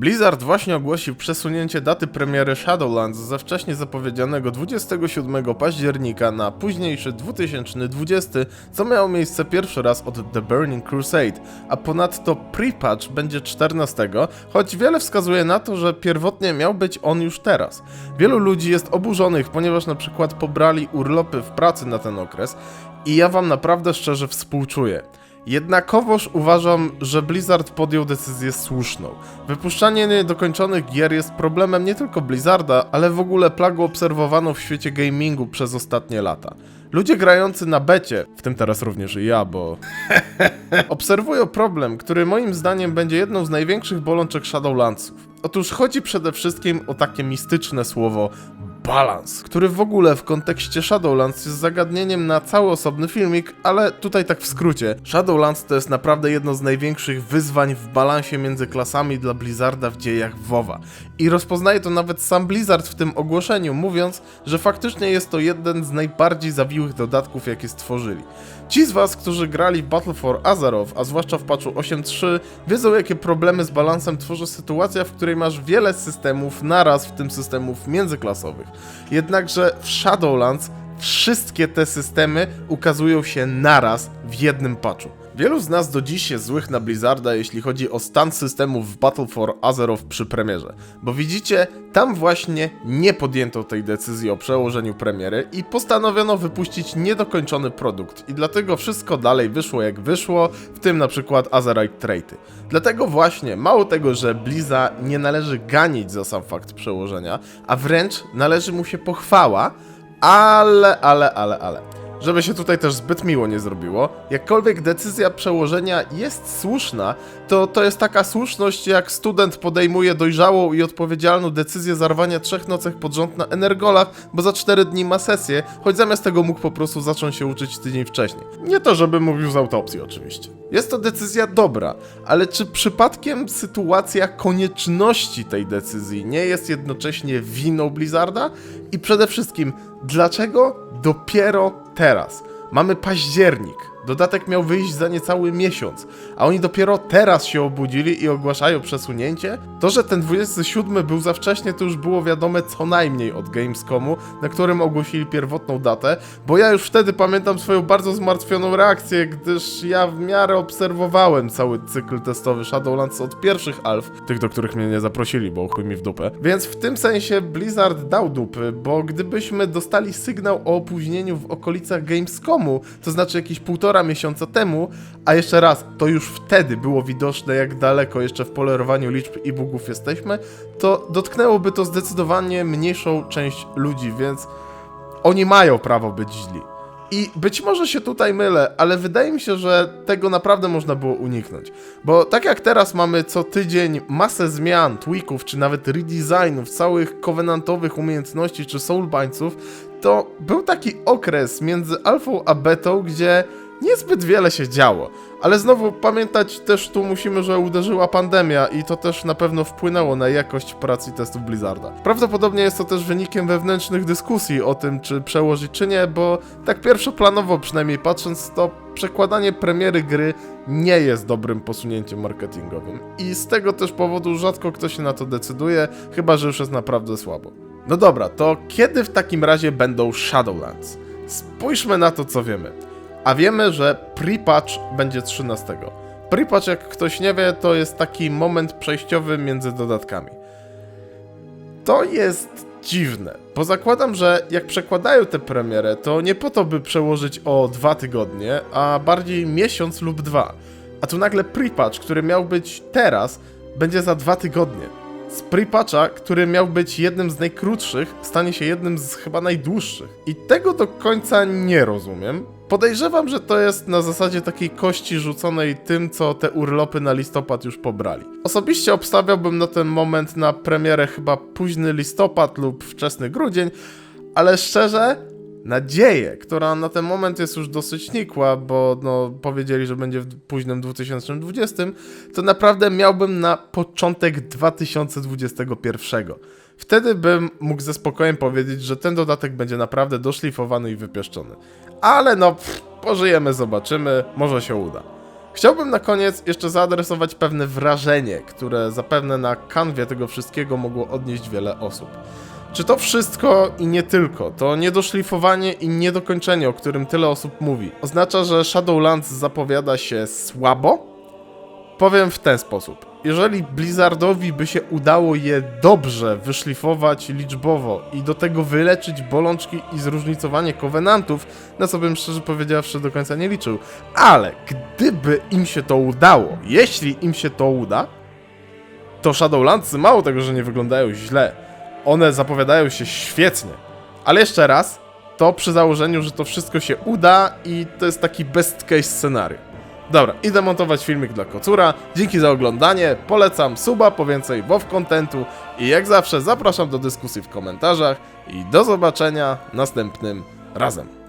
Blizzard właśnie ogłosił przesunięcie daty premiery Shadowlands ze wcześniej zapowiedzianego 27 października na późniejszy 2020, co miało miejsce pierwszy raz od The Burning Crusade, a ponadto pre-patch będzie 14, choć wiele wskazuje na to, że pierwotnie miał być on już teraz. Wielu ludzi jest oburzonych, ponieważ na przykład pobrali urlopy w pracy na ten okres i ja wam naprawdę szczerze współczuję. Jednakowoż uważam, że Blizzard podjął decyzję słuszną. Wypuszczanie niedokończonych gier jest problemem nie tylko Blizzarda, ale w ogóle plagą obserwowaną w świecie gamingu przez ostatnie lata. Ludzie grający na becie, w tym teraz również i ja, bo obserwują problem, który moim zdaniem będzie jedną z największych bolączek Shadowlandsów. Otóż chodzi przede wszystkim o takie mistyczne słowo balans, który w ogóle w kontekście Shadowlands jest zagadnieniem na cały osobny filmik, ale tutaj tak w skrócie. Shadowlands to jest naprawdę jedno z największych wyzwań w balansie między klasami dla Blizzarda w dziejach WoWa. I rozpoznaje to nawet sam Blizzard w tym ogłoszeniu, mówiąc, że faktycznie jest to jeden z najbardziej zawiłych dodatków, jakie stworzyli. Ci z was, którzy grali Battle for Azeroth, a zwłaszcza w patchu 8.3, wiedzą jakie problemy z balansem tworzy sytuacja, w której masz wiele systemów naraz, w tym systemów międzyklasowych. Jednakże w Shadowlands wszystkie te systemy ukazują się naraz w jednym patchu. Wielu z nas do dziś jest złych na Blizzarda, jeśli chodzi o stan systemów w Battle for Azeroth przy premierze. Bo widzicie, tam właśnie nie podjęto tej decyzji o przełożeniu premiery i postanowiono wypuścić niedokończony produkt. I dlatego wszystko dalej wyszło jak wyszło, w tym na przykład Azerite Traity. Dlatego właśnie, mało tego, że Bliza nie należy ganić za sam fakt przełożenia, a wręcz należy mu się pochwała, ale, ale, ale, ale. Żeby się tutaj też zbyt miło nie zrobiło, jakkolwiek decyzja przełożenia jest słuszna, to to jest taka słuszność, jak student podejmuje dojrzałą i odpowiedzialną decyzję zarwania trzech nocek pod rząd na Energolach, bo za cztery dni ma sesję, choć zamiast tego mógł po prostu zacząć się uczyć tydzień wcześniej. Nie to, żeby mówił z autopsji oczywiście. Jest to decyzja dobra, ale czy przypadkiem sytuacja konieczności tej decyzji nie jest jednocześnie winą Blizzarda? I przede wszystkim, dlaczego dopiero teraz? Mamy październik. Dodatek miał wyjść za niecały miesiąc, a oni dopiero teraz się obudzili i ogłaszają przesunięcie? To, że ten 27 był za wcześnie, to już było wiadome co najmniej od Gamescomu, na którym ogłosili pierwotną datę, bo ja już wtedy pamiętam swoją bardzo zmartwioną reakcję, gdyż ja w miarę obserwowałem cały cykl testowy Shadowlands od pierwszych alf, tych do których mnie nie zaprosili, bo chuj mi w dupę. Więc w tym sensie Blizzard dał dupy, bo gdybyśmy dostali sygnał o opóźnieniu w okolicach Gamescomu, to znaczy jakieś półtora miesiąca temu, a jeszcze raz, to już wtedy było widoczne, jak daleko jeszcze w polerowaniu liczb i bugów jesteśmy, to dotknęłoby to zdecydowanie mniejszą część ludzi, więc oni mają prawo być źli. I być może się tutaj mylę, ale wydaje mi się, że tego naprawdę można było uniknąć. Bo tak jak teraz mamy co tydzień masę zmian, tweaków, czy nawet redesignów całych covenantowych umiejętności czy soulbańców, to był taki okres między alfą a betą, gdzie niezbyt wiele się działo. Ale znowu pamiętać też tu musimy, że uderzyła pandemia i to też na pewno wpłynęło na jakość pracy testów Blizzarda. Prawdopodobnie jest to też wynikiem wewnętrznych dyskusji o tym, czy przełożyć czy nie, bo tak pierwszoplanowo przynajmniej patrząc, to przekładanie premiery gry nie jest dobrym posunięciem marketingowym. I z tego też powodu rzadko kto się na to decyduje, chyba że już jest naprawdę słabo. No dobra, to kiedy w takim razie będą Shadowlands? Spójrzmy na to, co wiemy. A wiemy, że pre-patch będzie 13. Pre-patch, jak ktoś nie wie, to jest taki moment przejściowy między dodatkami. To jest dziwne, bo zakładam, że jak przekładają tę premierę, to nie po to, by przełożyć o dwa tygodnie, a bardziej miesiąc lub dwa. A tu nagle pre-patch, który miał być teraz, będzie za dwa tygodnie. Z pre-patcha, który miał być jednym z najkrótszych, stanie się jednym z chyba najdłuższych. I tego do końca nie rozumiem. Podejrzewam, że to jest na zasadzie takiej kości rzuconej tym, co te urlopy na listopad już pobrali. Osobiście obstawiałbym na ten moment na premierę chyba późny listopad lub wczesny grudzień, ale szczerze, nadzieję, która na ten moment jest już dosyć nikła, bo no, powiedzieli, że będzie w późnym 2020, to naprawdę miałbym na początek 2021. Wtedy bym mógł ze spokojem powiedzieć, że ten dodatek będzie naprawdę doszlifowany i wypieszczony. Ale no, pff, pożyjemy, zobaczymy, może się uda. Chciałbym na koniec jeszcze zaadresować pewne wrażenie, które zapewne na kanwie tego wszystkiego mogło odnieść wiele osób. Czy to wszystko i nie tylko, to niedoszlifowanie i niedokończenie, o którym tyle osób mówi, oznacza, że Shadowlands zapowiada się słabo? Powiem w ten sposób. Jeżeli Blizzardowi by się udało je dobrze wyszlifować liczbowo i do tego wyleczyć bolączki i zróżnicowanie kowenantów, na co bym szczerze powiedziawszy do końca nie liczył, ale gdyby im się to udało, jeśli im się to uda, to Shadowlandsy mało tego, że nie wyglądają źle, one zapowiadają się świetnie. Ale jeszcze raz, to przy założeniu, że to wszystko się uda i to jest taki best case scenario. Dobra, idę montować filmik dla Kocura. Dzięki za oglądanie, polecam suba po więcej WoW kontentu i jak zawsze zapraszam do dyskusji w komentarzach i do zobaczenia następnym razem.